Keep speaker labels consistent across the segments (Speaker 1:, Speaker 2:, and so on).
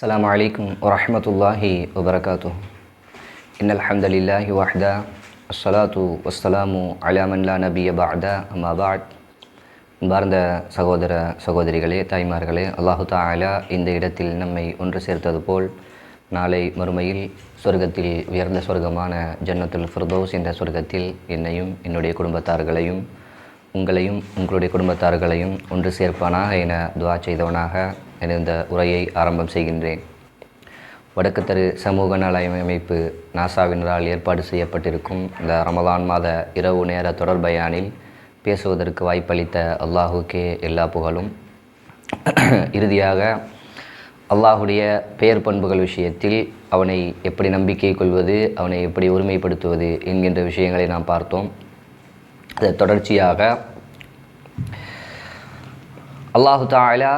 Speaker 1: السلام عليكم ورحمة الله وبركاته إن الحمد لله وحده الصلاة والسلام على من لا نبي بعد أما بعد அன்பார்ந்த சகோதர சகோதரிகளே தாய்மார்களே அல்லாஹு தாலா இந்த இடத்தில் நம்மை ஒன்று சேர்த்தது போல் நாளை மறுமையில் சொர்க்கத்தில் உயர்ந்த சொர்க்கமான ஜன்னத்துல் ஃபிர்தோஸ் என்ற சொர்க்கத்தில் என்னையும் என்னுடைய குடும்பத்தார்களையும் உங்களையும் உங்களுடைய குடும்பத்தார்களையும் ஒன்று சேர்ப்பானாக என துவா செய்தவனாக என இந்த உரையை ஆரம்பம் செய்கின்றேன். வடக்கு தெரு சமூக நல அமைப்பு நாசாவினரால் ஏற்பாடு செய்யப்பட்டிருக்கும் இந்த ரமதான் மாத இரவு நேர தொடர்பயானில் பேசுவதற்கு வாய்ப்பளித்த அல்லாஹுக்கே எல்லா புகழும். இறுதியாக அல்லாஹுடைய பெயர் பண்புகள் விஷயத்தில் அவனை எப்படி நம்பிக்கை கொள்வது அவனை எப்படி ஒருமைப்படுத்துவது என்கின்ற விஷயங்களை நாம் பார்த்தோம். அது தொடர்ச்சியாக அல்லாஹு தாலா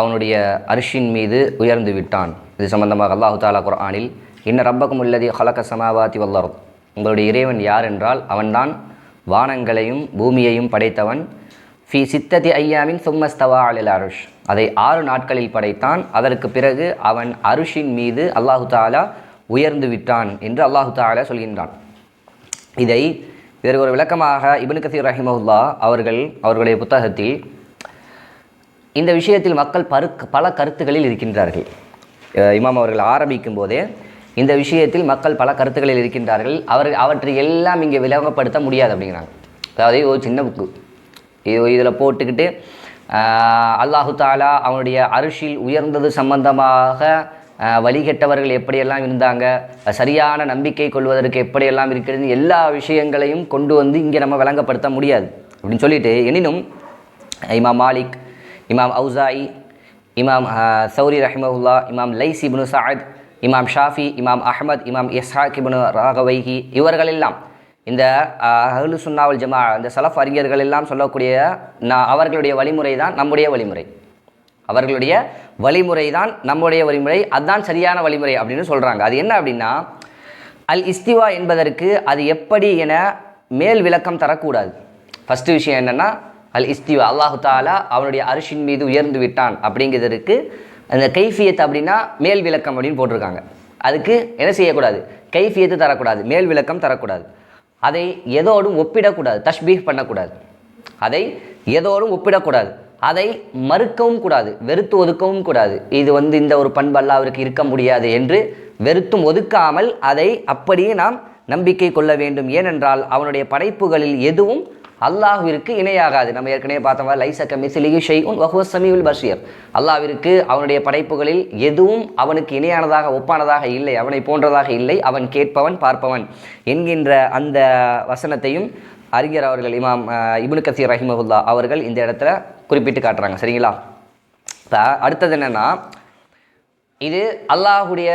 Speaker 1: அவனுடைய அரிஷின் மீது உயர்ந்து விட்டான். இது சம்பந்தமாக அல்லாஹு தாலா குர்ஆனில் இன்ன ரப்பக்கும் உள்ளதி ஹலக சமாவாத்தி வல்லர் உங்களுடைய இறைவன் யார் என்றால் அவன்தான் வானங்களையும் பூமியையும் படைத்தவன். ஃபி சித்ததி ஐயாமின் சும்மஸ்தவா அலில் அருஷ். அதை ஆறு நாட்களில் படைத்தான். அதற்கு பிறகு அவன் அருஷின் மீது அல்லாஹு தாலா உயர்ந்து விட்டான் என்று அல்லாஹு தாலா சொல்கின்றான். இதை இதற்கு ஒரு விளக்கமாக இப்னு கசீர் ரஹிமஹுல்லா அவர்கள் அவர்களுடைய புத்தகத்தில் இந்த விஷயத்தில் மக்கள் பரு பல கருத்துகளில் இருக்கின்றார்கள். இமாம் அவர்கள் ஆரம்பிக்கும் போதே இந்த விஷயத்தில் மக்கள் பல கருத்துகளில் இருக்கின்றார்கள். அவர் அவற்றை எல்லாம் இங்கே விளங்கப்படுத்த முடியாது அப்படிங்கிறாங்க. அதாவது ஒரு சின்ன புக்கு. இது இதில் போட்டுக்கிட்டு அல்லாஹு தாலா அவனுடைய அரிசில் உயர்ந்தது சம்பந்தமாக வழிகெட்டவர்கள் எப்படியெல்லாம் இருந்தாங்க சரியான நம்பிக்கை கொள்வதற்கு எப்படியெல்லாம் இருக்கிறது எல்லா விஷயங்களையும் கொண்டு வந்து இங்கே நம்ம விளங்கப்படுத்த முடியாது. அப்படின்னு சொல்லிட்டு எனினும் இமாம் மாலிக் இமாம் அவுசாயி இமாம் சௌரி ரஹிமஹுல்லா இமாம் லைஸ் இப்னு சாத் இமாம் ஷாஃபி இமாம் அஹ்மத் இமாம் இஸ்ஹாக் இப்னு ராகவைஹி இவர்களெல்லாம் இந்த அஹலு சுன்னாவல் ஜமா இந்த சலஃப் அறிஞர்கள் எல்லாம் சொல்லக்கூடிய நான் அவர்களுடைய வழிமுறை தான் நம்முடைய வழிமுறை. அவர்களுடைய வழிமுறை தான் நம்முடைய வழிமுறை. அதுதான் சரியான வழிமுறை அப்படின்னு சொல்கிறாங்க அது என்ன அப்படின்னா அல் இஸ்திவா என்பதற்கு அது எப்படி என மேல் விளக்கம் தரக்கூடாது. ஃபஸ்ட்டு விஷயம் என்னென்னா அல் இஸ்திவா அல்லாஹு தாலா அவனுடைய அரிசின் மீது உயர்ந்து விட்டான் அப்படிங்கிறதுக்கு அந்த கைஃபியத் அப்படின்னா மேல் விளக்கம் அப்படின்னு போட்டிருக்காங்க. அதுக்கு என்ன செய்யக்கூடாது? கைஃபியத்து தரக்கூடாது. மேல் விளக்கம் தரக்கூடாது. அதை எதோடும் ஒப்பிடக்கூடாது. தஷ்பீஹ் பண்ணக்கூடாது. அதை எதோடும் ஒப்பிடக்கூடாது. அதை மறுக்கவும் கூடாது வெறுத்து ஒதுக்கவும் கூடாது. இது வந்து இந்த ஒரு பண்பல்ல அவருக்கு இருக்க முடியாது என்று வெறுத்தும் ஒதுக்காமல் அதை அப்படியே நாம் நம்பிக்கை கொள்ள வேண்டும். ஏனென்றால் அவனுடைய படைப்புகளில் எதுவும் அல்லாஹ்விற்கு இணையாகாது. நம்ம ஏற்கனவே பார்த்தோம் லைசக்க மிசிலிகி ஷெய்உன் வஹுவ சமீவுல் பஷீர். அல்லாவிற்கு அவனுடைய படைப்புகளில் எதுவும் அவனுக்கு இணையானதாக ஒப்பானதாக இல்லை அவனை போன்றதாக இல்லை. அவன் கேட்பவன் பார்ப்பவன் என்கின்ற அந்த வசனத்தையும் அறிஞர் அவர்கள் இமாம் அஹ், கசீர் ரஹிமஹுல்லா அவர்கள் இந்த இடத்துல குறிப்பிட்டு காட்டுறாங்க. சரிங்களா? இப்போ அடுத்தது என்னென்னா இது அல்லாஹுடைய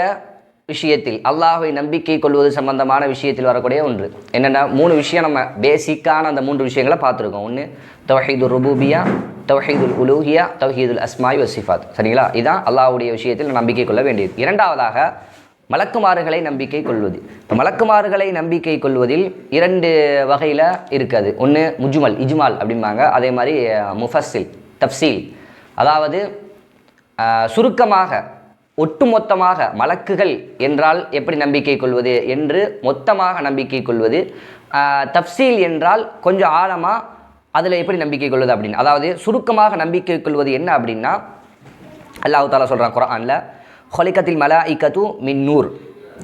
Speaker 1: விஷயத்தில் அல்லாஹை நம்பிக்கை கொள்வது சம்பந்தமான விஷயத்தில் வரக்கூடிய ஒன்று. என்னென்னா மூணு விஷயம் நம்ம பேசிக்கான அந்த மூன்று விஷயங்களை பார்த்துருக்கோம். ஒன்று தவஹீதுல் ருபூபியா தவஹீதுல் உலூஹியா தவஹீதுல் அஸ்மாய் வசிஃபாத் சரிங்களா? இதுதான் அல்லாஹ்வுடைய விஷயத்தில் நம்பிக்கை கொள்ள வேண்டியது. இரண்டாவதாக மலக்குமாறுகளை நம்பிக்கை கொள்வது. இப்போ மலக்குமாறுகளை நம்பிக்கை கொள்வதில் இரண்டு வகையில் இருக்குது. ஒன்று முஜ்மல் இஜ்மால் அப்படிம்பாங்க. அதே மாதிரி முஃபஸில் முஃபஸ்ஸில் தப்சீல் அதாவது சுருக்கமாக ஒட்டுமொத்தமாக மலக்குகள் என்றால் எப்படி நம்பிக்கை கொள்வது என்று மொத்தமாக நம்பிக்கை கொள்வது தப்சீல் என்றால் கொஞ்சம் ஆழமாக அதில் எப்படி நம்பிக்கை கொள்வது அப்படின்னு. அதாவது சுருக்கமாக நம்பிக்கை கொள்வது என்ன அப்படின்னா அல்லாஹ் தாலா சொல்கிறான் குரானில் ஹொலிக்கத்தில் மலா இக்கத்து மின் நூர்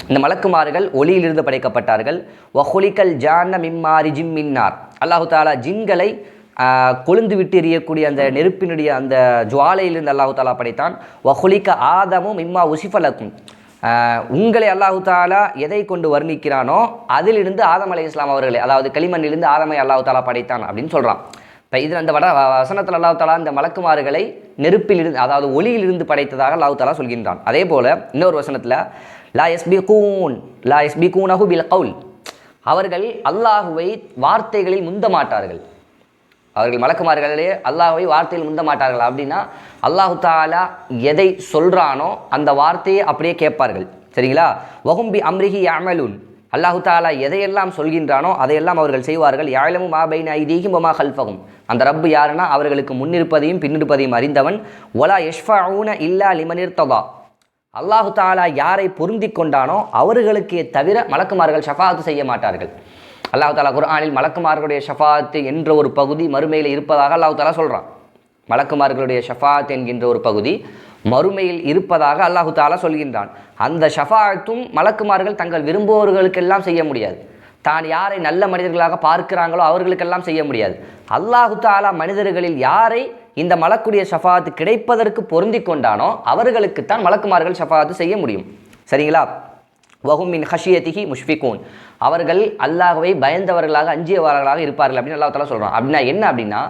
Speaker 1: இந்த மலக்குமார்கள் ஒளியிலிருந்து படைக்கப்பட்டார்கள். வஹொலிக்கல் ஜான மிம்மாரி ஜிம் மின்னார் அல்லாஹு தாலா ஜின்களை கொழுந்து விட்டு எறியக்கூடிய அந்த நெருப்பினுடைய அந்த ஜுவாலையிலிருந்து அல்லாஹு தாலா படைத்தான். வஹொலிக்க ஆதமும் மிம்மா உசிஃபலக்கும் உங்களை அல்லாஹு தாலா எதை கொண்டு வர்ணிக்கிறானோ அதிலிருந்து ஆதம் அலை இஸ்லாம் அவர்களை அதாவது களிமண்ணிலிருந்து ஆதமை அல்லாஹு தாலா படைத்தான் அப்படின்னு சொல்கிறான் இப்போ இதில் அந்த வட வசனத்தில் அல்லாஹ் தாலா இந்த மலக்குமார்களை நெருப்பில் இருந்து அதாவது ஒளியிலிருந்து படைத்ததாக அல்லாஹ் தாலா சொல்கின்றான். அதே போல் இன்னொரு வசனத்தில் லா எஸ்பி கூன் லா எஸ்பி கூனஹு பில் கவுல். அவர்கள் அல்லாஹுவை வார்த்தைகளில் முந்த மாட்டார்கள். அவர்கள் மலக்குமார்களே அல்லாஹுவை வார்த்தையில் முந்த மாட்டார்கள் அப்படின்னா அல்லாஹு தாலா எதை சொல்கிறானோ அந்த வார்த்தையை அப்படியே கேட்பார்கள். சரிங்களா? வகும்பி அம்ரிஹி அமலுன் அல்லாஹு தாலா எதையெல்லாம் சொல்கின்றானோ அதையெல்லாம் அவர்கள் செய்வார்கள். யாழமும் மாபைன் ஐதீகும் ஒமா ஹல்ஃபகும் அந்த ரப்பு யாருன்னா அவர்களுக்கு முன்னிருப்பதையும் பின்னிருப்பதையும் அறிந்தவன். ஒலா யஷ்ஃபூன இல்லா லிமனிர்த்ததா அல்லாஹு தாலா யாரை பொருந்தி கொண்டானோ அவர்களுக்கே தவிர மலக்குமார்கள் ஷஃபாத்து செய்ய மாட்டார்கள். அல்லாஹு தாலா குர்ஆனில் மலக்குமார்களுடைய ஷஃபாத்து என்ற ஒரு பகுதி மறுமையில் இருப்பதாக அல்லாஹு தாலா சொல்கிறான் மலக்குமார்களுடைய ஷஃபாத் என்கின்ற ஒரு பகுதி மறுமையில் இருப்பதாக அல்லாஹு தாலா சொல்கின்றான். அந்த ஷஃபாத்தும் மலக்குமார்கள் தங்கள் விரும்புபவர்களுக்கெல்லாம் செய்ய முடியாது. தான் யாரை நல்ல மனிதர்களாக பார்க்கிறாங்களோ அவர்களுக்கெல்லாம் செய்ய முடியாது. அல்லாஹு தாலா மனிதர்களில் யாரை இந்த மலக்குடைய ஷஃபாத்து கிடைப்பதற்கு பொருந்தி கொண்டானோ அவர்களுக்குத்தான் மலக்குமார்கள் ஷஃபாத்து செய்ய முடியும். சரிங்களா? வகுமின் மின் ஹஷியத்திஹி முஷ்ஃபிகூன். அவர்கள் அல்லாஹுவை பயந்தவர்களாக அஞ்சியவர்களாக இருப்பார்கள் அப்படின்னு அல்லாஹ் தாலா சொல்கிறான் அப்படின்னா என்ன அப்படின்னா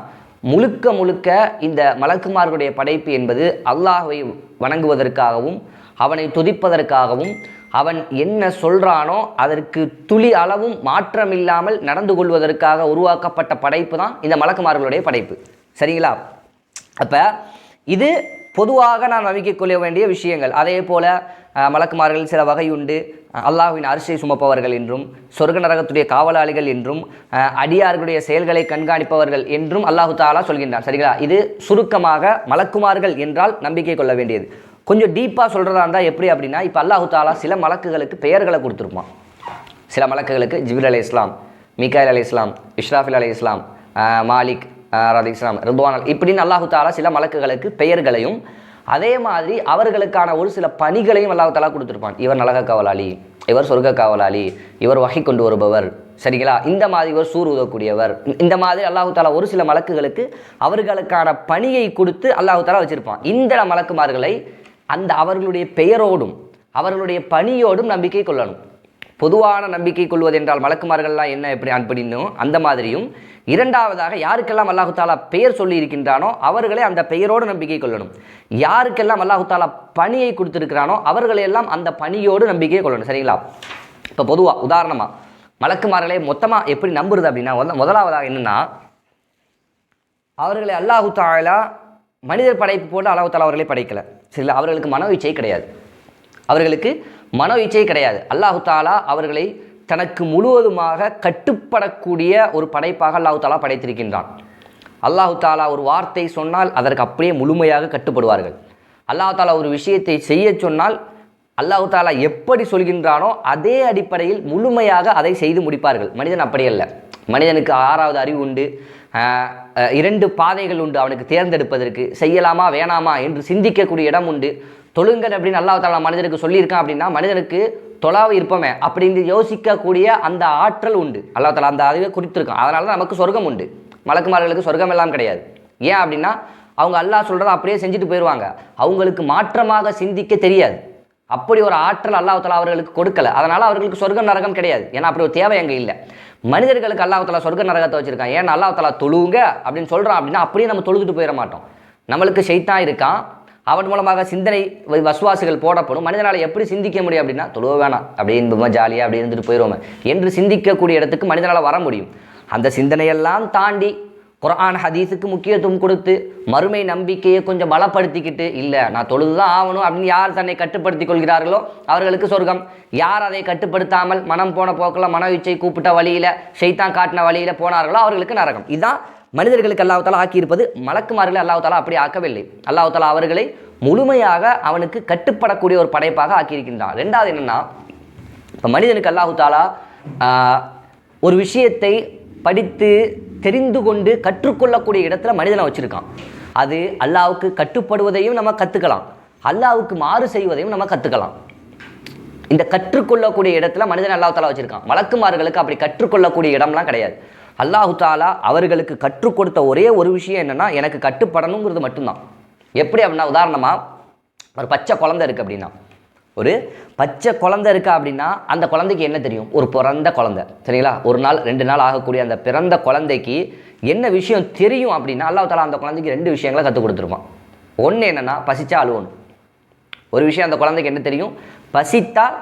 Speaker 1: முழுக்க முழுக்க இந்த மலக்குமார்களுடைய படைப்பு என்பது அல்லாஹை வணங்குவதற்காகவும் அவனை துதிப்பதற்காகவும் அவன் என்ன சொல்கிறானோ அதற்கு துளி அளவும் மாற்றமில்லாமல் நடந்து கொள்வதற்காக உருவாக்கப்பட்ட படைப்பு தான் இந்த மலக்குமார்களுடைய படைப்பு. சரிங்களா? அப்போ இது பொதுவாக நாம் நம்பிக்கை கொள்ள வேண்டிய விஷயங்கள். அதே போல் மலக்குமார்கள் சில வகை உண்டு அல்லாஹுவின் அரிசை சுமப்பவர்கள் என்றும் சொர்க்க நரகத்துடைய காவலாளிகள் என்றும் அடியார்களுடைய செயல்களை கண்காணிப்பவர்கள் என்றும் அல்லாஹு தாலா சொல்கின்றான். சரிங்களா? இது சுருக்கமாக மலக்குமார்கள் என்றால் நம்பிக்கை கொள்ள வேண்டியது. கொஞ்சம் டீப்பாக சொல்கிறதா இருந்தால் எப்படி அப்படின்னா இப்போ அல்லாஹு தாலா சில மலக்குகளுக்கு பெயர்களை கொடுத்துருப்பான். சில மலக்குகளுக்கு ஜிபிர் அலி இஸ்லாம் மிகாயில் அலி இஸ்லாம் இஷ்ராஃபில் அலி இஸ்லாம் மாலிக் ஆஹ் ரதி இஸ்லாம் ரிதுவான் இப்படின்னு அல்லாஹு தாலா சில மலக்குகளுக்கு பெயர்களையும் அதே மாதிரி அவர்களுக்கான ஒரு சில பணிகளையும் அல்லாஹு கொடுத்துருப்பான். இவர் நலக காவலாளி இவர் சொர்க்க காவலாளி இவர் வகை கொண்டு வருபவர் சரிங்களா? இந்த மாதிரி இவர் சூர் உதவக்கூடியவர் இந்த- மாதிரி அல்லாஹு தாலா ஒரு சில மலக்குகளுக்கு அவர்களுக்கான பணியை கொடுத்து அல்லாஹு தாலா வச்சிருப்பான். இந்த மலக்குமார்களை அந்த அவர்களுடைய பெயரோடும் அவர்களுடைய பணியோடும் நம்பிக்கை கொள்ளணும். பொதுவான நம்பிக்கை கொள்வது என்றால் மலக்குமார்கள்லாம் என்ன எப்படி அப்படின்னும் அந்த மாதிரியும் இரண்டாவதாக யாருக்கெல்லாம் அல்லாஹு தாலா பெயர் சொல்லி இருக்கின்றானோ அவர்களே அந்த பெயரோடு நம்பிக்கை கொள்ளணும். யாருக்கெல்லாம் அல்லாஹு தாலா பணியை கொடுத்திருக்கிறானோ அவர்களையெல்லாம் அந்த பணியோடு நம்பிக்கையை கொள்ளணும். சரிங்களா? இப்போ பொதுவாக உதாரணமாக மலக்குமார்களை மொத்தமாக எப்படி நம்புறது அப்படின்னா முதலாவதாக என்னன்னா அவர்களை அல்லாஹு தாலா மனிதர் படைப்பு போட்டு அல்லாஹு தாலா அவர்களை படைக்கல. சரிங்களா? அவர்களுக்கு மனோ இச்சை கிடையாது. அவர்களுக்கு மனோ இச்சை கிடையாது. அல்லாஹு தாலா அவர்களை தனக்கு முழுவதுமாக கட்டுப்படக்கூடிய ஒரு படைப்பாக அல்லாஹு தாலா படைத்திருக்கின்றான். அல்லாஹு தாலா ஒரு வார்த்தை சொன்னால் அதற்கு அப்படியே முழுமையாக கட்டுப்படுவார்கள். அல்லாஹு தாலா ஒரு விஷயத்தை செய்ய சொன்னால் அல்லாஹு தாலா எப்படி சொல்கின்றானோ அதே அடிப்படையில் முழுமையாக அதை செய்து முடிப்பார்கள். மனிதன் அப்படி அல்ல. மனிதனுக்கு ஆறாவது அறிவு உண்டு. இரண்டு பாதைகள் உண்டு அவனுக்கு தேர்ந்தெடுப்பதற்கு. செய்யலாமா வேணாமா என்று சிந்திக்கக்கூடிய இடம் உண்டு. தொழுங்கள் அப்படின்னு அல்லாஹ் தாலா மனிதனுக்கு சொல்லியிருக்கான் அப்படின்னா மனிதனுக்கு தொலாவை இருப்போமே அப்படின்னு யோசிக்கக்கூடிய அந்த ஆற்றல் உண்டு. அல்லா தலா அந்த அறிவை குறித்திருக்கும் அதனால தான் நமக்கு சொர்க்கம் உண்டு. மலக்குமார்களுக்கு சொர்க்கம் எல்லாம் கிடையாது. ஏன் அப்படின்னா அவங்க அல்லாஹ் சொல்கிறத அப்படியே செஞ்சுட்டு போயிடுவாங்க அவங்களுக்கு மாற்றமாக சிந்திக்க தெரியாது. அப்படி ஒரு ஆற்றல் அல்லாஹத்தலா அவர்களுக்கு கொடுக்கல. அதனால் அவர்களுக்கு சொர்க்கம் நரகம் கிடையாது. ஏன்னா அப்படி ஒரு தேவை அங்கே இல்லை. மனிதர்களுக்கு அல்லாஹத்தலா சொர்க்க நரகத்தை வச்சுருக்கான். ஏன்னா அல்லாஹத்தலா தொழுவுங்க அப்படின்னு சொல்கிறான் அப்படின்னா அப்படியே நம்ம தொழுதுட்டு போயிட மாட்டோம். நம்மளுக்கு செய்தான் இருக்கான். அவன் மூலமாக சிந்தனை வசுவாசுகள் போடப்படும். மனிதனால் எப்படி சிந்திக்க முடியும் அப்படின்னா தொழுவ வேணாம் அப்படியே இன்பமாக ஜாலியாக அப்படி இருந்துட்டு போயிடுவோம் என்று சிந்திக்கக்கூடிய இடத்துக்கு மனிதனால் வர முடியும். அந்த சிந்தனையெல்லாம் தாண்டி குரான் ஹதீஸுக்கு முக்கியத்துவம் கொடுத்து மறுமை நம்பிக்கையை கொஞ்சம் பலப்படுத்திக்கிட்டு இல்லை நான் தொழுது தான் ஆகணும் அப்படின்னு யார் தன்னை கட்டுப்படுத்திக் கொள்கிறார்களோ அவர்களுக்கு சொர்க்கம். யார் அதை கட்டுப்படுத்தாமல் மனம் போன போக்கில் மன இச்சை கூப்பிட்ட வழியில் ஷைத்தான் காட்டின வழியில் போனார்களோ அவர்களுக்கு நரகம். இதுதான் மனிதர்களுக்கு அல்லாஹாலா ஆக்கியிருப்பது. மலக்குமார்களை அல்லாஹாலா அப்படி ஆக்கவில்லை. அல்லாஹாலா அவர்களை முழுமையாக அவனுக்கு கட்டுப்படக்கூடிய ஒரு படைப்பாக ஆக்கியிருக்கின்றான். ரெண்டாவது என்னென்னா இப்போ மனிதனுக்கு அல்லாஹு தாலா ஒரு விஷயத்தை படித்து தெரிந்து கொண்டு கற்றுக்கொள்ளக்கூடிய இடத்துல மனிதனை வச்சுருக்கான். அது அல்லாவுக்கு கட்டுப்படுவதையும் நம்ம கற்றுக்கலாம் அல்லாவுக்கு மாறு செய்வதையும் நம்ம கற்றுக்கலாம் இந்த கற்றுக்கொள்ளக்கூடிய இடத்துல மனிதன் அல்லாஹ் தாலா வச்சுருக்கான். வழக்குமார்களுக்கு அப்படி கற்றுக்கொள்ளக்கூடிய இடம்லாம் கிடையாது. அல்லாஹு தாலா அவர்களுக்கு கற்றுக் கொடுத்த ஒரே ஒரு விஷயம் என்னென்னா எனக்கு கட்டுப்படணுங்கிறது மட்டும்தான். எப்படி அப்படின்னா உதாரணமாக ஒரு பச்சை குழந்தை இருக்குது அப்படின்னா. ஒரு பச்சை குழந்தை இருக்கா அப்படின்னா அந்த குழந்தைக்கு என்ன தெரியும்? ஒரு பிறந்த குழந்தை. சரிங்களா? ஒரு நாள் ரெண்டு நாள் ஆகக்கூடிய அந்த பிறந்த குழந்தைக்கு என்ன விஷயம் தெரியும் அப்படின்னா அல்லா தாலா அந்த குழந்தைக்கு ரெண்டு விஷயங்களை கற்றுக் கொடுத்துருப்பான் ஒன்று என்னன்னா பசிச்சா அழுகணும் ஒரு விஷயம் அந்த குழந்தைக்கு என்ன தெரியும்? பசித்தால்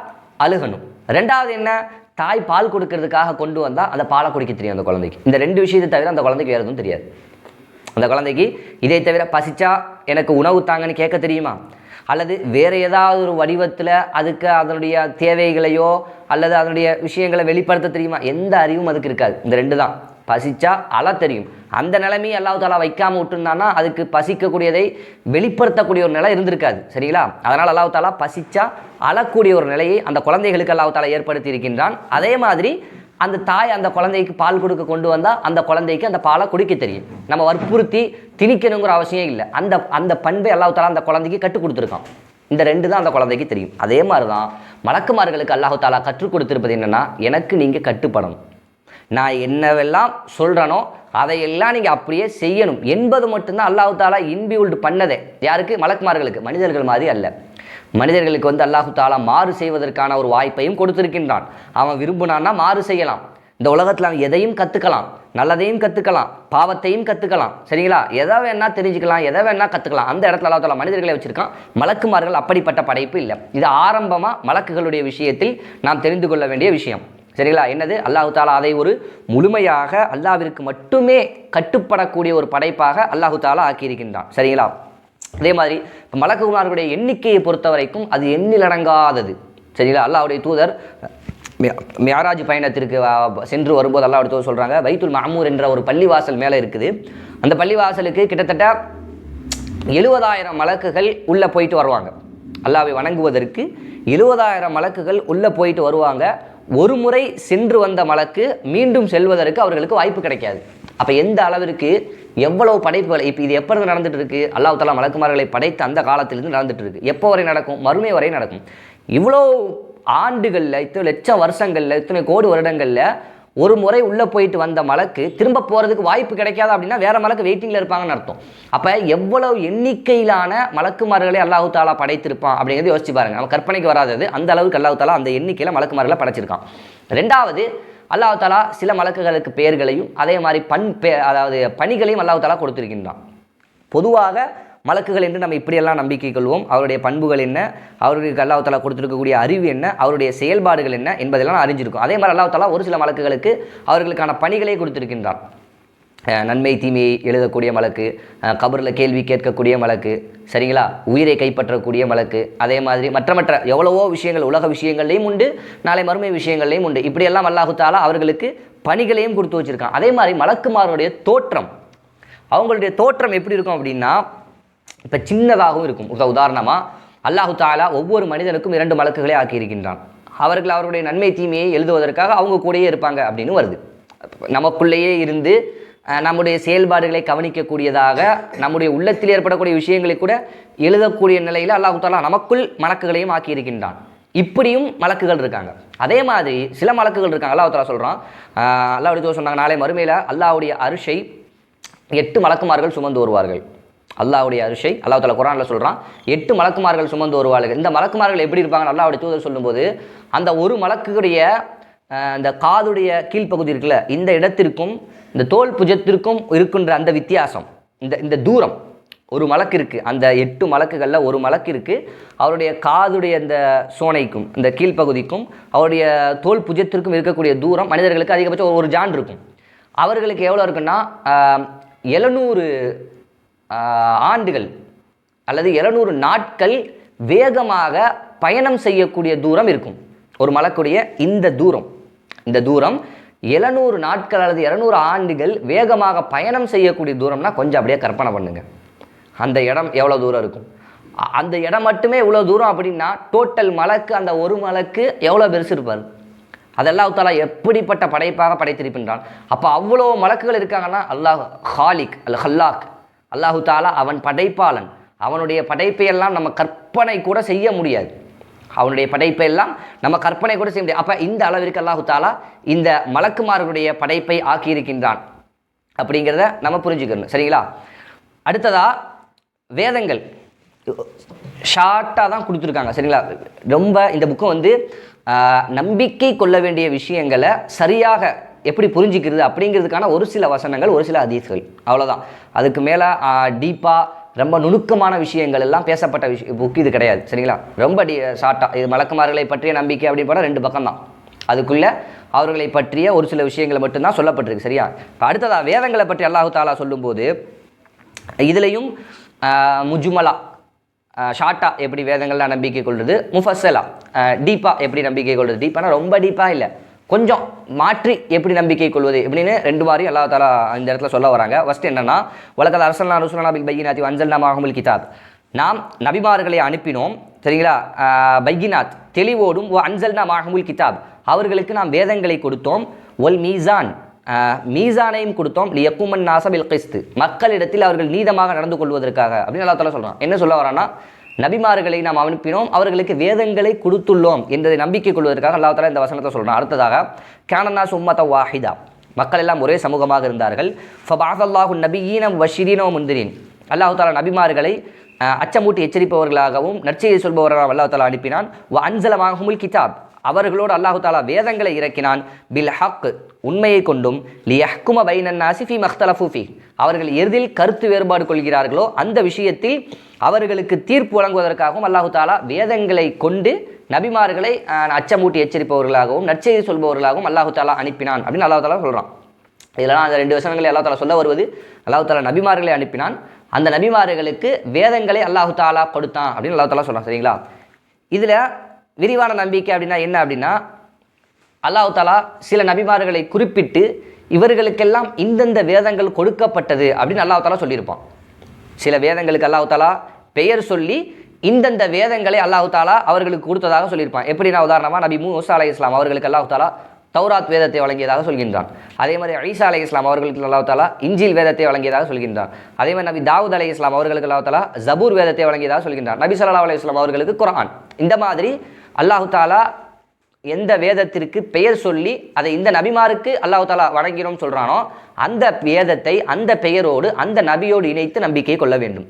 Speaker 1: அழுகணும். ரெண்டாவது என்ன? தாய் பால் கொடுக்கறதுக்காக கொண்டு வந்தால் அந்த பாலை குடிக்க தெரியும் அந்த குழந்தைக்கு. இந்த ரெண்டு விஷயத்தை தவிர அந்த குழந்தைக்கு வேறு எதுவும் தெரியாது. அந்த குழந்தைக்கு இதை தவிர பசிச்சா எனக்கு உணவு தாங்கன்னு கேட்க தெரியுமா? அல்லது வேறு ஏதாவது ஒரு வடிவத்தில் அதுக்கு அதனுடைய தேவைகளையோ அல்லது அதனுடைய விஷயங்களை வெளிப்படுத்த தெரியுமா? எந்த அறிவும் அதுக்கு இருக்காது. இந்த ரெண்டு தான். பசிச்சா அழ தெரியும். அந்த நிலைமையை அல்லாஹ் தாலா வைக்காமல் விட்டுருந்தான்னா அதுக்கு பசிக்கக்கூடியதை வெளிப்படுத்தக்கூடிய ஒரு நிலை இருந்திருக்காது. சரிங்களா? அதனால் அல்லாஹ் தாலா பசிச்சா அழக்கூடிய ஒரு நிலையை அந்த குழந்தைகளுக்கு அல்லாஹ் தாலா ஏற்படுத்தி இருக்கின்றான். அதே மாதிரி அந்த தாய் அந்த குழந்தைக்கு பால் கொடுக்க கொண்டு வந்தால் அந்த குழந்தைக்கு அந்த பாலை குடிக்க தெரியும். நம்ம வற்புறுத்தி திணிக்கணுங்கிற அவசியம் இல்லை. அந்த அந்த பண்பை அல்லாஹாலா அந்த குழந்தைக்கு கற்றுக் கொடுத்துருக்கான். இந்த ரெண்டு தான் அந்த குழந்தைக்கு தெரியும். அதே மாதிரி தான் மலக்குமார்களுக்கு அல்லாஹு தாலா கற்றுக் கொடுத்துருப்பது என்னென்னா எனக்கு நீங்கள் கட்டுப்படணும். நான் என்னவெல்லாம் சொல்கிறனோ அதையெல்லாம் நீங்கள் அப்படியே செய்யணும். என்பது மட்டும்தான் அல்லாஹு தாலா இன்பியூல்டு பண்ணதே. யாருக்கு? மலக்குமார்களுக்கு. மனிதர்கள் மாதிரி அல்ல. மனிதர்களுக்கு வந்து அல்லாஹு தாலா மாறு செய்வதற்கான ஒரு வாய்ப்பையும் கொடுத்திருக்கின்றான். அவன் விரும்பினான்னா மாறு செய்யலாம். இந்த உலகத்தில் அவன் எதையும் கற்றுக்கலாம் நல்லதையும் கற்றுக்கலாம் பாவத்தையும் கற்றுக்கலாம் சரிங்களா? எதை வேணால் தெரிஞ்சுக்கலாம். எதை வேணால் கற்றுக்கலாம் அந்த இடத்துல அல்லாஹ் தாலா மனிதர்களை வச்சுருக்கான். மலக்குமார்கள் அப்படிப்பட்ட படைப்பு இல்லை. இது ஆரம்பமாக மலக்குகளுடைய விஷயத்தில் நாம் தெரிந்து கொள்ள வேண்டிய விஷயம். சரிங்களா? என்னது? அல்லாஹு தாலா அதை ஒரு முழுமையாக அல்லாவிற்கு மட்டுமே கட்டுப்படக்கூடிய ஒரு படைப்பாக அல்லாஹு தாலா ஆக்கியிருக்கின்றான். சரிங்களா? அதே மாதிரி இப்போ மலக்குமார்களுடைய எண்ணிக்கையை பொறுத்த வரைக்கும் அது எண்ணிலடங்காதது சரிங்களா? அல்லாஹ்வுடைய தூதர் மியாராஜ் பயணத்திற்கு சென்று வரும்போது அல்லாஹ்வுடைய தூதர் சொல்கிறாங்க வைத்துல் மாமூர் என்ற ஒரு பள்ளிவாசல் மேலே இருக்குது. அந்த பள்ளிவாசலுக்கு கிட்டத்தட்ட எழுபதாயிரம் மலக்குகள் உள்ளே போயிட்டு வருவாங்க. அல்லாவை வணங்குவதற்கு எழுபதாயிரம் மலக்குகள் உள்ளே போயிட்டு வருவாங்க. ஒரு முறை சென்று வந்த மலக்கு மீண்டும் செல்வதற்கு அவர்களுக்கு வாய்ப்பு கிடைக்காது. அப்போ எந்த அளவிற்கு எவ்வளவு படைப்புகள் இப்போ இது எப்போ இருந்து நடந்துட்டு இருக்கு அல்லாஹ் தலா மலக்குமார்களை படைத்த அந்த காலத்திலிருந்து நடந்துட்டு இருக்கு எப்போ வரை நடக்கும்? மறுமை வரை நடக்கும். இவ்வளோ ஆண்டுகளில் இத்தனை லட்சம் வருஷங்களில் இத்தனை கோடி வருடங்களில் ஒரு முறை உள்ளே போயிட்டு வந்த மலக்கு திரும்ப போகிறதுக்கு வாய்ப்பு கிடைக்காது அப்படின்னா வேற மலக்கு வெயிட்டிங்கில் இருப்பாங்கன்னு அர்த்தம். அப்போ எவ்வளவு எண்ணிக்கையிலான மலக்குமார்களை அல்லாஹு தாலா படைத்திருப்பான் அப்படிங்கிறது யோசிச்சு பாருங்க. நம்ம கற்பனைக்கு வராதது அந்த அளவுக்கு அல்லாஹு தாலா அந்த எண்ணிக்கையில் மலக்குமார்களை படைச்சிருக்கான். ரெண்டாவது அல்லாஹ் தாலா சில மலக்குகளுக்கு பெயர்களையும் அதே மாதிரி பண் பே அதாவது பணிகளையும் அல்லாஹ் தாலா கொடுத்திருக்கின்றான். பொதுவாக மலக்குகள் என்று நம்ம இப்படியெல்லாம் நம்பிக்கை கொள்வோம். அவருடைய பண்புகள் என்ன? அவர்களுக்கு அல்லாஹ் தாலா கொடுத்துருக்கக்கூடிய அறிவு என்ன? அவருடைய செயல்பாடுகள் என்ன? என்பதெல்லாம் அறிஞ்சிருக்கும். அதே மாதிரி அல்லாஹ் தாலா ஒரு சில மலக்குகளுக்கு அவர்களுக்கான பணிகளை கொடுத்திருக்கின்றான். நன்மை தீமையை எழுதக்கூடிய மலக்கு கபரில் கேள்வி கேட்கக்கூடிய மலக்கு சரிங்களா? உயிரை கைப்பற்றக்கூடிய மலக்கு அதே மாதிரி மற்ற மற்ற எவ்வளவோ விஷயங்கள் உலக விஷயங்கள்லையும் உண்டு நாளை மறுமை விஷயங்கள்லையும் உண்டு. இப்படியெல்லாம் அல்லாஹுத்தாலா அவர்களுக்கு பணிகளையும் கொடுத்து வச்சிருக்கான். அதே மாதிரி மலக்குமாரனுடைய தோற்றம். அவங்களுடைய தோற்றம் எப்படி இருக்கும் அப்படின்னா இப்போ சின்னதாகவும் இருக்கும். உத உதாரணமாக அல்லாஹு தாலா ஒவ்வொரு மனிதனுக்கும் இரண்டு மலக்குகளை ஆக்கியிருக்கின்றான். அவர்கள் அவருடைய நன்மை தீமையை எழுதுவதற்காக அவங்க கூடயே இருப்பாங்க அப்படின்னு வருது. நமக்குள்ளேயே இருந்து நம்முடைய செயல்பாடுகளை கவனிக்கக்கூடியதாக நம்முடைய உள்ளத்தில் ஏற்படக்கூடிய விஷயங்களை கூட எழுதக்கூடிய நிலையில் அல்லாஹு தாலா நமக்குள் மலக்குகளையும் ஆக்கியிருக்கின்றான். இப்படியும் மலக்குகள் இருக்காங்க. அதே மாதிரி சில மலக்குகள் இருக்காங்க. அல்லாஹ் தாலா சொல்கிறான் அல்லாஹ் சொன்னாங்க நாளை மறுமையில் அல்லாஹ்வுடைய அரிசை எட்டு மலக்குமார்கள் சுமந்து வருவார்கள். அல்லாவுடைய அரிசை அல்லாஹ் தலா குரானில் சொல்கிறான் எட்டு மலக்குமார்கள் சுமந்து வருவார்கள். இந்த மலக்குமார்கள் எப்படி இருப்பாங்க அல்லாவுடைய தூதர் சொல்லும்போது அந்த ஒரு மலக்குடைய அந்த இந்த காதுடைய கீழ்ப்பகுதி இருக்குல்ல இந்த இடத்திற்கும் இந்த தோல் புஜத்திற்கும் இருக்கின்ற அந்த வித்தியாசம் இந்த இந்த தூரம் ஒரு மலக்கு இருக்குது அந்த எட்டு மலக்குகளில் ஒரு மலக்கு இருக்குது அவருடைய காதுடைய அந்த சோனைக்கும் இந்த கீழ்ப்பகுதிக்கும் அவருடைய தோல் புஜத்திற்கும் இருக்கக்கூடிய தூரம் மனிதர்களுக்கு அதிகபட்சம் ஒரு- ஒரு ஜான் இருக்கும். அவர்களுக்கு எவ்வளோ இருக்குன்னா எழுநூறு ஆண்டுகள் அல்லது எழுநூறு நாட்கள் வேகமாக பயணம் செய்யக்கூடிய தூரம் இருக்கும். ஒரு மலக்குடைய இந்த தூரம் இந்த தூரம் எழுநூறு நாட்கள் அல்லது இரநூறு ஆண்டுகள் வேகமாக பயணம் செய்யக்கூடிய தூரம்னா கொஞ்சம் அப்படியே கற்பனை பண்ணுங்கள் அந்த இடம் எவ்வளோ தூரம் இருக்கும்? அந்த இடம் மட்டுமே இவ்வளோ தூரம் அப்படின்னா டோட்டல் மலக்கு அந்த ஒரு மலக்கு எவ்வளோ பெருசு இருப்பார்? அதெல்லாம் தாலா எப்படிப்பட்ட படைப்பாக படைத்திருப்பின்றான் அப்போ அவ்வளோ மலக்குகள் இருக்காங்கன்னா அல்லாஹ் ஹாலிக் அல் ஹல்லாக். அல்லாஹு தாலா அவன் படைப்பாளன். அவனுடைய படைப்பையெல்லாம் நம்ம கற்பனை கூட செய்ய முடியாது. அவனுடைய படைப்பை எல்லாம் நம்ம கற்பனை கூட செய்ய முடியாது. அப்போ இந்த அளவிற்கு அல்லாஹு தாலா இந்த மலக்குமார்களுடைய படைப்பை ஆக்கியிருக்கின்றான் அப்படிங்கிறத நம்ம புரிஞ்சுக்கணும். சரிங்களா? அடுத்ததா வேதங்கள். ஷார்ட்டாக தான் கொடுத்துருக்காங்க. சரிங்களா? ரொம்ப இந்த புக்கு வந்து நம்பிக்கை கொள்ள வேண்டிய விஷயங்களை சரியாக எப்படி புரிஞ்சுக்கிறது அப்படிங்கிறதுக்கான ஒரு சில வசனங்கள் ஒரு சில அதீஸ்கள் அவ்வளோதான் அதுக்கு மேலே டீப்பாக ரொம்ப நுணுக்கமான விஷயங்கள் எல்லாம் பேசப்பட்ட விஷய புக் இது கிடையாது சரிங்களா? ரொம்ப டி ஷார்ட்டாக இது மலக்குமார்களை பற்றிய நம்பிக்கை அப்படின்னு போனால் ரெண்டு பக்கம் தான். அதுக்குள்ளே அவர்களை பற்றிய ஒரு சில விஷயங்களை மட்டும்தான் சொல்லப்பட்டிருக்கு சரியா? இப்போ அடுத்ததாக வேதங்களை பற்றி அல்லாஹு தாலா சொல்லும்போது இதுலேயும் முஜுமலா ஷார்ட்டாக எப்படி வேதங்கள்லாம் நம்பிக்கை கொள்வது முஃபஸ்ஸலா டீப்பாக எப்படி நம்பிக்கை கொள்வது டீப்பானா ரொம்ப டீப்பாக இல்லை. கொஞ்சம் மாற்றி எப்படி நம்பிக்கை கொள்வது எப்படின்னு ரெண்டு மாதிரி அல்லா தாலா இந்த இடத்துல சொல்ல வராங்க. ஃபர்ஸ்ட் என்னன்னா உலகத்தில் அரசல் ரசூலனா பில் பையினாத்தி அன்சல் நாமாகமுல் கிதாப். நாம் நபிமார்களை அனுப்பினோம் சரிங்களா? பைகிநாத் தெளிவோடும் ஓ அன்சல்னா மாகமுல் கிதாப். அவர்களுக்கு நாம் வேதங்களை கொடுத்தோம் ஒல் மீசான். மீசானையும் கொடுத்தோம் லியக்குமன் நாசபில் கிஸ்து. மக்களிடத்தில் அவர்கள் நீதமாக நடந்து கொள்வதற்காக அப்படின்னு அல்லா தாலா சொல்கிறான் என்ன சொல்ல வரான்னா நபிமார்களை நாம் அனுப்பினோம். அவர்களுக்கு வேதங்களை கொடுத்துள்ளோம் என்பதை நம்பிக்கை கொள்வதற்காக அல்லா தாலா இந்த வசனத்தை சொல்கிறான் அடுத்ததாக கேனனா சும்மத வாஹிதா. மக்கள் எல்லாம் ஒரே சமூகமாக இருந்தார்கள். ஃபபாசல்லாஹு நபியீனம் வஷிரீனோ முந்திரின் அல்லாஹு தாலா நபிமார்களை அச்சமூட்டி எச்சரிப்பவர்களாகவும் நற்செய்தி சொல்பவர்களாக அல்லாஹ் தாலா அனுப்பினான். வ அன்சலமாகுமுல் கிதாப். அவர்களோடு அல்லாஹு தாலா வேதங்களை இறக்கினான். பில் ஹக் உண்மையை கொண்டும். லியஹ்கும பைனன் நாசிஃபி மஹ்தலஃபுஃபி அவர்கள் எதில் கருத்து வேறுபாடு கொள்கிறார்களோ அந்த விஷயத்தில் அவர்களுக்கு தீர்ப்பு வழங்குவதற்காகவும் அல்லாஹு தாலா வேதங்களை கொண்டு நபிமார்களை அச்சமூட்டி எச்சரிப்பவர்களாகவும் நற்செய்தி சொல்பவர்களாகவும் அல்லாஹு தாலா அனுப்பினான் அப்படின்னு அல்லாஹு தாலா சொல்கிறான் இதெல்லாம் அந்த ரெண்டு வசனங்களை அல்லாஹ் தாலா சொல்ல வருவது அல்லாஹு தாலா நபிமார்களை அனுப்பினான். அந்த நபிமார்களுக்கு வேதங்களை அல்லாஹு தாலா கொடுத்தான் அப்படின்னு அல்லாஹு தாலா சொல்கிறான் சரிங்களா? இதில் விரிவான நம்பிக்கை அப்படின்னா என்ன அப்படின்னா அல்லாஹ் தாலா சில நபிமார்களை குறிப்பிட்டு இவர்களுக்கெல்லாம் இந்தந்த வேதங்கள் கொடுக்கப்பட்டது அப்படின்னு அல்லாஹ் தாலா சொல்லியிருப்பான். சில வேதங்களுக்கு அல்லாஹ் தாலா பெயர் சொல்லி இந்தந்த வேதங்களை அல்லாஹ் தாலா அவர்களுக்கு கொடுத்ததாக சொல்லியிருப்பான். எப்படின்னா உதாரணமாக நபி மூசா அலை இஸ்லாம் அவர்களுக்கு அல்லாஹ் தாலா தௌராத் வேதத்தை வழங்கியதாக சொல்கின்றான். அதே மாதிரி ஐசா அலை இஸ்லாம் அவர்களுக்கு அல்லாஹ் தாலா இஞ்சில் வேதத்தை வழங்கியதாக சொல்கின்றான். அதே மாதிரி நபி தாவூத் அலை இஸ்லாம் அவர்களுக்கு அல்லாஹ் தாலா ஜபூர் வேதத்தை வழங்கியதாக சொல்கின்றான். நபி சல்லா அலி இஸ்லாம் அவர்களுக்கு குரான் இந்த மாதிரி அல்லாஹு தாலா எந்த வேதத்திற்கு பெயர் சொல்லி அதை இந்த நபிமாருக்கு அல்லாஹு தாலா வழங்கினோம் சொல்கிறானோ அந்த வேதத்தை அந்த பெயரோடு அந்த நபியோடு இணைத்து நம்பிக்கை கொள்ள வேண்டும்.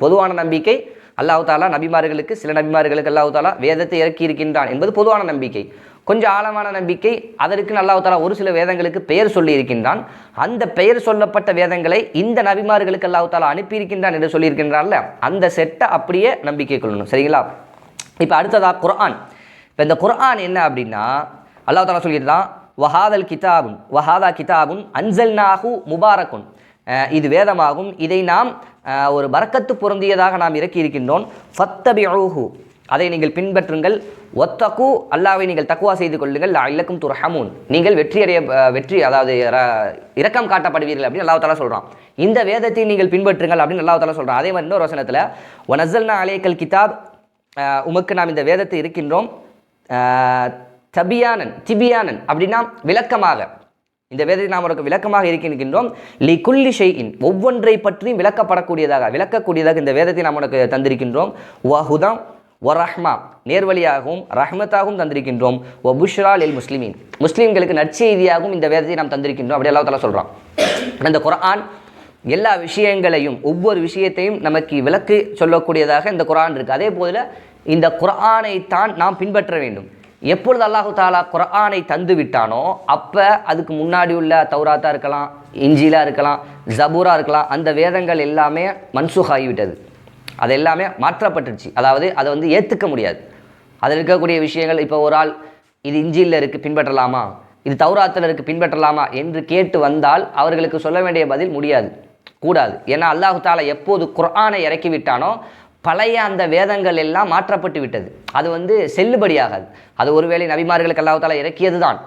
Speaker 1: பொதுவான நம்பிக்கை அல்லாஹ் தாலா நபிமார்களுக்கு சில நபிமார்களுக்கு அல்லாஹு தாலா வேதத்தை இறக்கி இருக்கின்றான் என்பது பொதுவான நம்பிக்கை. கொஞ்சம் ஆழமான நம்பிக்கை அதற்கு அல்லாஹு தாலா ஒரு சில வேதங்களுக்கு பெயர் சொல்லி இருக்கின்றான். அந்த பெயர் சொல்லப்பட்ட வேதங்களை இந்த நபிமார்களுக்கு அல்லாஹு தாலா அனுப்பியிருக்கின்றான் என்று சொல்லியிருக்கின்றான்ல அந்த செட்டை அப்படியே நம்பிக்கை கொள்ளணும் சரிங்களா? இப்போ அடுத்ததா குர்ஆன். இப்போ இந்த குர்ஆன் என்ன அப்படின்னா அல்லாஹ் தாலா சொல்லியிருந்தான் வஹாதல் கிதாபுன் வஹாதா கிதாபுன் அன்சல்நாஹு முபாரக்குன் இது வேதமாகும். இதை நாம் ஒரு வரக்கத்து பொருந்தியதாக நாம் இறக்கி இருக்கின்றோம். ஃபத்தபி ஃபத்தபிஊஹு. அதை நீங்கள் பின்பற்றுங்கள். ஒத்தகு அல்லாவை நீங்கள் தக்குவா செய்து கொள்ளுங்கள். இல்லக்கும் துரஹமூன். நீங்கள் வெற்றியடைய வெற்றி அதாவது இரக்கம் காட்டப்படுவீர்கள் அப்படின்னு அல்லாஹ் தாலா சொல்கிறான் இந்த வேதத்தை நீங்கள் பின்பற்றுங்கள் அப்படின்னு அல்லாஹ் தாலா சொல்கிறான் அதே மாதிரி இன்னொரு வசனத்தில் ஒனசல்னா அலேக்கல் கிதாப் உமக்கு நாம் இந்த வேதத்தை இருக்கின்றோம். தபியானன் திபியானன் அப்படின்னா விளக்கமாக. இந்த வேதத்தை நாம் உனக்கு விளக்கமாக இருக்கின்றோம் லி குல்லி ஷெயின் ஒவ்வொன்றை பற்றியும் விளக்கப்படக்கூடியதாக விளக்கக்கூடியதாக இந்த வேதத்தை நாம் உனக்கு தந்திருக்கின்றோம். வஹுதம் ஒ ரஹ்மா நேர்வழியாகவும் ரஹ்மத்தாகவும் தந்திருக்கின்றோம். ஒ புஷ்ரா லில் முஸ்லிமீன். முஸ்லீம்களுக்கு நற்செய்தியாகவும் இந்த வேதத்தை நாம் தந்திருக்கின்றோம் அப்படி அல்லாஹ் சொல்கிறான் இந்த குரான் எல்லா விஷயங்களையும் ஒவ்வொரு விஷயத்தையும் நமக்கு விளக்கு சொல்லக்கூடியதாக இந்த குரான் இருக்குது அதே போல இந்த குரானை தான் நாம் பின்பற்ற வேண்டும். எப்பொழுது அல்லாஹு தாலா குரானை தந்து விட்டானோ அப்போ அதுக்கு முன்னாடி உள்ள தௌராத்தா இருக்கலாம் இஞ்சிலாக இருக்கலாம் ஜபூராக இருக்கலாம் அந்த வேதங்கள் எல்லாமே மன்சூக் ஆகிவிட்டது அது எல்லாமே மாற்றப்பட்டுருச்சு. அதாவது அதை வந்து ஏற்றுக்க முடியாது. அதில் இருக்கக்கூடிய விஷயங்கள் இப்போ ஒரு ஆள் இது இஞ்சியில் இருக்குது பின்பற்றலாமா? இது தௌராத்தில் இருக்குது பின்பற்றலாமா? என்று கேட்டு வந்தால் அவர்களுக்கு சொல்ல வேண்டிய பதில் முடியாது கூடாது. ஏன்னா அல்லாஹு தாலா எப்போது குரானை இறக்கி விட்டானோ பழைய அந்த வேதங்கள் எல்லாம் மாற்றப்பட்டு விட்டது. அது வந்து செல்லுபடியாகாது. அது ஒருவேளை நபிமார்களுக்கு அல்லாஹு இறக்கியது தான்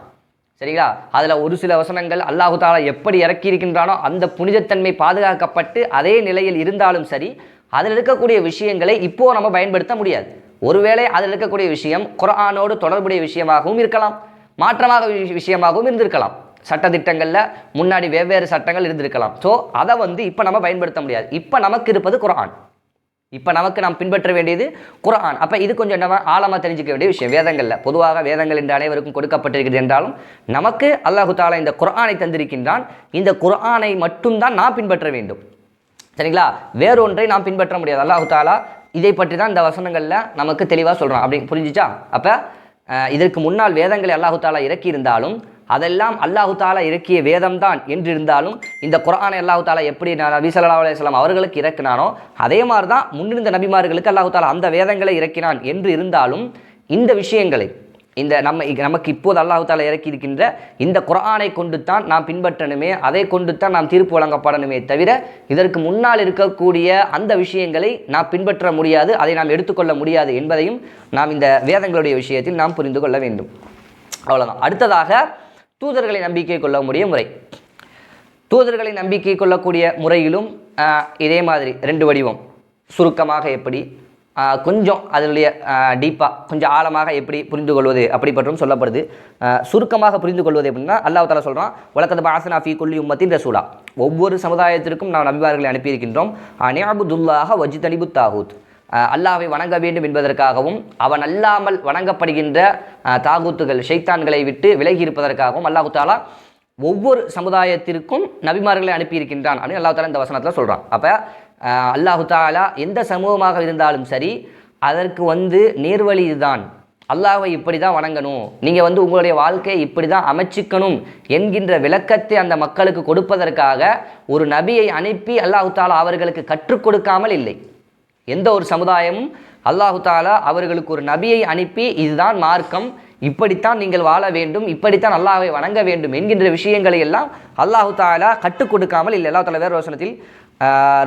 Speaker 1: சரிங்களா? அதில் ஒரு சில வசனங்கள் அல்லாஹு தாலா எப்படி இறக்கி இருக்கின்றானோ அந்த புனிதத்தன்மை பாதுகாக்கப்பட்டு அதே நிலையில் இருந்தாலும் சரி அதில் இருக்கக்கூடிய விஷயங்களை இப்போது நம்ம பயன்படுத்த முடியாது. ஒருவேளை அதில் இருக்கக்கூடிய விஷயம் குரானோடு தொடர்புடைய விஷயமாகவும் இருக்கலாம் மாற்றமாக விஷயமாகவும் இருந்திருக்கலாம். சட்டத்திட்டங்களில் முன்னாடி வெவ்வேறு சட்டங்கள் இருந்திருக்கலாம். ஸோ அதை வந்து இப்போ நம்ம பயன்படுத்த முடியாது. இப்போ நமக்கு இருப்பது குரான் இப்போ நமக்கு நாம் பின்பற்ற வேண்டியது குர்ஆன். அப்போ இது கொஞ்சம் நம்ம ஆழமாக தெரிஞ்சுக்க வேண்டிய விஷயம். வேதங்களில் பொதுவாக வேதங்கள் என்று அனைவருக்கும் கொடுக்கப்பட்டிருக்கிறது என்றாலும் நமக்கு அல்லாஹு தாலா இந்த குரானை தந்திருக்கின்றான். இந்த குர்ஆனை மட்டும்தான் நாம் பின்பற்ற வேண்டும். சரிங்களா? வேறொன்றை நாம் பின்பற்ற முடியாது. அல்லாஹு தாலா இதை பற்றி தான் இந்த வசனங்களில் நமக்கு தெளிவாக சொல்கிறோம் அப்படின்னு புரிஞ்சுச்சா? அப்போ இதற்கு முன்னால் வேதங்களை அல்லாஹு தாலா இறக்கி இருந்தாலும் அதெல்லாம் அல்லாஹு தாலா இறக்கிய வேதம்தான் என்றிருந்தாலும் இந்த குரானை அல்லாஹு தாலா எப்படி ந- நபி ஸல்லல்லாஹு அவர்களுக்கு இறக்கினானோ அதே மாதிரி தான் முன்னிருந்த நபிமார்களுக்கு அல்லாஹு தாலா அந்த வேதங்களை இறக்கினான் என்று இருந்தாலும் இந்த விஷயங்களை இந்த நம்ம நமக்கு இப்போது அல்லாஹு தாலா இறக்கி இருக்கின்ற இந்த குரானை கொண்டு தான் நாம் பின்பற்றணுமே அதை கொண்டு தான் நாம் தீர்ப்பு வழங்கப்படணுமே தவிர இதற்கு முன்னால் இருக்கக்கூடிய அந்த விஷயங்களை நாம் பின்பற்ற முடியாது அதை நாம் எடுத்துக்கொள்ள முடியாது என்பதையும் நாம் இந்த வேதங்களுடைய விஷயத்தில் நாம் புரிந்து கொள்ள வேண்டும். அவ்வளோதான் அடுத்ததாக தூதர்களை நம்பிக்கை கொள்ளக்கூடிய முறை. தூதர்களை நம்பிக்கை கொள்ளக்கூடிய முறையிலும் இதே மாதிரி ரெண்டு வடிவம். சுருக்கமாக எப்படி கொஞ்சம் அதனுடைய டீப்பாக கொஞ்சம் ஆழமாக எப்படி புரிந்து கொள்வது அப்படி பற்றும் சொல்லப்படுது சுருக்கமாக புரிந்து கொள்வது எப்படின்னா அல்லாஹ் தாலா சொல்கிறான் உலகத்து பாசனா ஃபி கொல்லி உம்மத்தின் ரசூலா. ஒவ்வொரு சமுதாயத்திற்கும் நாம் நம்பிவார்களை அனுப்பியிருக்கின்றோம். அனியாபுதுல்லாக அனிபுத் தாகூத். அல்லாவை வணங்க வேண்டும் என்பதற்காகவும் அவன் அல்லாமல் வணங்கப்படுகின்ற தாகூத்துகள் ஷைத்தான்களை விட்டு விலகி இருப்பதற்காகவும் அல்லாஹு தாலா ஒவ்வொரு சமுதாயத்திற்கும் நபிமார்களை அனுப்பியிருக்கின்றான் அப்படின்னு அல்லாஹு தாலா இந்த வசனத்தில் சொல்கிறான் அப்போ அல்லாஹு தாலா எந்த சமூகமாக இருந்தாலும் சரி அதற்கு வந்து நேர்வழி இதுதான். அல்லாஹை இப்படி தான் வணங்கணும். நீங்கள் வந்து உங்களுடைய வாழ்க்கையை இப்படி தான் அமைச்சிக்கணும் என்கின்ற விளக்கத்தை அந்த மக்களுக்கு கொடுப்பதற்காக ஒரு நபியை அனுப்பி அல்லாஹு தாலா அவர்களுக்கு கற்றுக் கொடுக்காமல் இல்லை. எந்த ஒரு சமுதாயமும் அல்லாஹு தாலா அவர்களுக்கு ஒரு நபியை அனுப்பி இதுதான் மார்க்கம் இப்படித்தான் நீங்கள் வாழ வேண்டும் இப்படித்தான் அல்லாஹை வணங்க வேண்டும் என்கின்ற விஷயங்களை எல்லாம் அல்லாஹு தாலா கற்றுக் கொடுக்காமல் இல்லை. அல்லா தாலா வேறு வசனத்தில்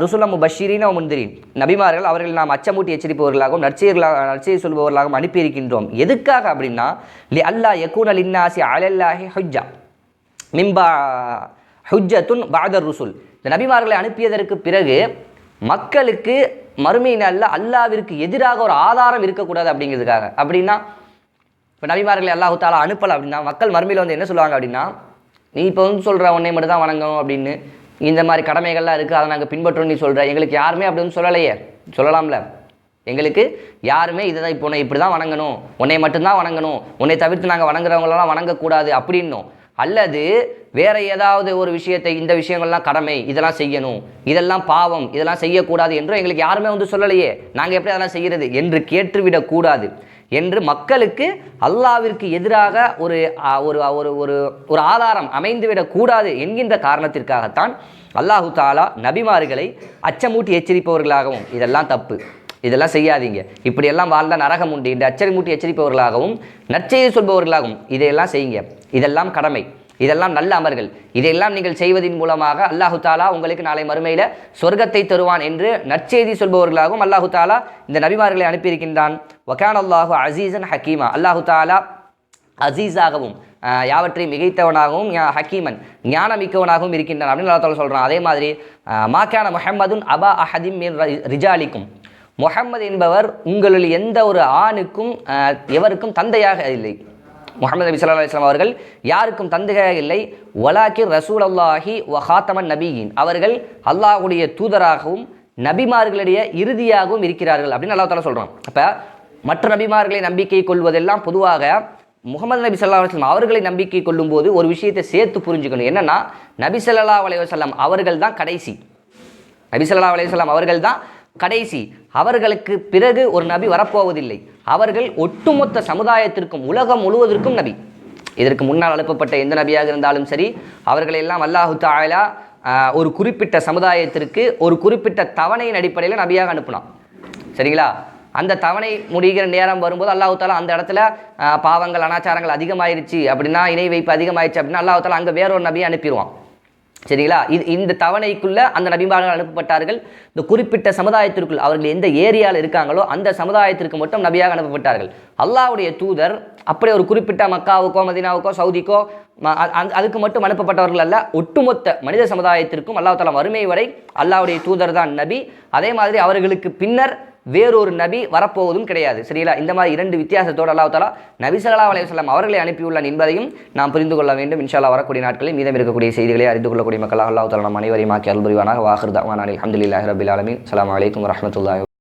Speaker 1: ருசுலம் பஷீரின முந்திரின் நபிமார்கள் அவர்கள் நாம் அச்சமூட்டி எச்சரிப்பவர்களாகவும் நற்செயர்களாக நற்செய்தி சொல்பவர்களாகவும் அனுப்பியிருக்கின்றோம். எதுக்காக அப்படின்னா லி அல்லா யக்கூன் அல் இன்னாசி அலல்லாஹி ஹுஜா மிம்பா ஹுஜ்ஜத்துன் பாதர் ருசுல். இந்த நபிமார்களை அனுப்பியதற்கு பிறகு மக்களுக்கு மறுமை நாளில் அல்லாவிற்கு எதிராக ஒரு ஆதாரம் இருக்கக்கூடாது அப்படிங்கிறதுக்காக. அப்படின்னா இப்போ நபிமார்களை அல்லாஹு தாலா அனுப்பலை அப்படின்னா மக்கள் மறுமையில் வந்து என்ன சொல்லுவாங்க அப்படின்னா நீ இப்போ வந்து சொல்கிற உன்னை மட்டும் தான் வணங்கணும் அப்படின்னு. இந்த மாதிரி கடமைகள்லாம் இருக்குது அதை நாங்கள் பின்பற்றோம் நீ சொல்கிற எங்களுக்கு யாருமே அப்படி வந்து சொல்லலையே. சொல்லலாம்ல. எங்களுக்கு யாருமே இதை தான் இப்போ உன்னை இப்படி தான் வணங்கணும். உன்னை மட்டும்தான் வணங்கணும். உன்னை தவிர்த்து நாங்கள் வணங்குறவங்களெல்லாம் வணங்கக்கூடாது அப்படின்னும். அல்லது வேற ஏதாவது ஒரு விஷயத்தை இந்த விஷயங்கள்லாம் கடமை இதெல்லாம் செய்யணும் இதெல்லாம் பாவம் இதெல்லாம் செய்யக்கூடாது என்று எங்களுக்கு யாருமே வந்து சொல்லலையே. நாங்கள் எப்படி அதெல்லாம் செய்கிறது என்று கேட்டுவிடக்கூடாது என்று மக்களுக்கு அல்லாவிற்கு எதிராக ஒரு ஒரு ஒரு ஒரு ஒரு ஆதாரம் அமைந்துவிடக்கூடாது என்கின்ற காரணத்திற்காகத்தான் அல்லாஹு தாலா நபிமார்களை அச்சமூட்டி எச்சரிப்பவர்களாகவும் இதெல்லாம் தப்பு. இதெல்லாம் செய்யாதீங்க. இப்படியெல்லாம் வாழ்ந்த நரகம் உண்டு. என்று அச்சரிமூட்டி எச்சரிப்பவர்களாகவும் நற்செய்தி சொல்பவர்களாகவும் இதையெல்லாம் செய்யுங்க. இதெல்லாம் கடமை. இதெல்லாம் நல்ல அமர்கள். இதையெல்லாம் நீங்கள் செய்வதின் மூலமாக அல்லாஹு தாலா உங்களுக்கு நாளை மறுமையில் சொர்க்கத்தை தருவான் என்று நற்செய்தி சொல்பவர்களாகவும் அல்லாஹு தாலா இந்த நபிமார்களை அனுப்பியிருக்கின்றான். வகான் அல்லாஹு அசீசன் ஹக்கீமா அல்லாஹு தாலா அசீஸாகவும் யாவற்றை யாவற்றையும் மிகைத்தவனாகவும் ஹக்கீமன் ஞானமிக்கவனாகவும் இருக்கின்றான் அப்படின்னு அல்லா தாலா சொல்கிறான் அதே மாதிரி மாக்கான முஹம்மதுன் அபா அஹதிம் ரிஜாலிக்கும். முகமது என்பவர் உங்களில் எந்த ஒரு ஆணுக்கும் எவருக்கும் தந்தையாக இல்லை. முகமது நபி ஸல்லல்லாஹு அலைஹி அவர்கள் யாருக்கும் தந்தையாக இல்லை. ஒலாக்கி ரசூல் அல்லாஹி வஹாத்தமன் நபியின். அவர்கள் அல்லாஹுடைய தூதராகவும் நபிமார்களுடைய இறுதியாகவும் இருக்கிறார்கள் அப்படின்னு அல்லா தாலா சொல்கிறான் அப்போ மற்ற நபிமார்களை நம்பிக்கை கொள்வதெல்லாம் பொதுவாக முகமது நபி சல்லா அலைஹி அவர்களை நம்பிக்கை கொள்ளும்போது ஒரு விஷயத்தை சேர்த்து புரிஞ்சுக்கணும். என்னென்னா நபி சல்லா அலைஹி அவர்கள் தான் கடைசி. நபி சல்லா அலைஹி அவர்கள் தான் கடைசி அவர்களுக்கு பிறகு ஒரு நபி வரப்போவதில்லை. அவர்கள் ஒட்டுமொத்த சமுதாயத்திற்கும் உலகம் முழுவதற்கும் நபி. இதற்கு முன்னால் அனுப்பப்பட்ட எந்த நபியாக இருந்தாலும் சரி அவர்களை எல்லாம் அல்லாஹு தாயலா ஒரு குறிப்பிட்ட சமுதாயத்திற்கு ஒரு குறிப்பிட்ட தவணையின் அடிப்படையில் நபியாக அனுப்பினான். சரிங்களா? அந்த தவணை முடிகிற நேரம் வரும்போது அல்லாஹு தாலா அந்த இடத்துல பாவங்கள் அனாச்சாரங்கள் அதிகமாயிருச்சு அப்படின்னா இணை வைப்பு அதிகமாயிருச்சு அப்படின்னா அல்லாஹு தாலா அங்கே வேறொரு நபியை அனுப்பிடுவான் சரிங்களா? இது இந்த தவணைக்குள்ளே அந்த நபிமார்கள் அனுப்பப்பட்டார்கள். இந்த குறிப்பிட்ட சமுதாயத்திற்குள் அவர்கள் எந்த ஏரியாவில் இருக்காங்களோ அந்த சமுதாயத்திற்கு மட்டும் நபியாக அனுப்பப்பட்டார்கள். அல்லாவுடைய தூதர் அப்படியே ஒரு குறிப்பிட்ட மக்காவுக்கோ மதினாவுக்கோ சவுதிக்கோ அதுக்கு மட்டும் அனுப்பப்பட்டவர்கள் அல்ல ஒட்டுமொத்த மனித சமுதாயத்திற்கும் அல்லாஹ் தலா வறுமை வரை அல்லாவுடைய தூதர் தான் நபி. அதே மாதிரி அவர்களுக்கு பின்னர் வேறொரு நபி வரப்போவதும் கிடையாது. சரிங்களா? இந்த மாதிரி இரண்டு வித்தியாசத்தோடு அல்லாஹ் தாலா நபி ஸல்லல்லாஹு அலையம் அவர்களை அனுப்பியுள்ளான் என்பதையும் நாம் புரிந்து கொள்ள வேண்டும். இன்ஷால்லா வரக்கூடிய நாட்களில் மீதம் இருக்கக்கூடிய செய்திகளை அறிந்து கொள்ளக்கூடிய மக்களாக அல்லாஹ் தாலா நம் அனைவரையும் ஆக்கி அல்புரிவானாக புரிவானாக வாஹிர் தவான் ரபில் அலமின் அஸ்ஸலாமு அலைக்கும் வரஹ்மத்துல்லாஹி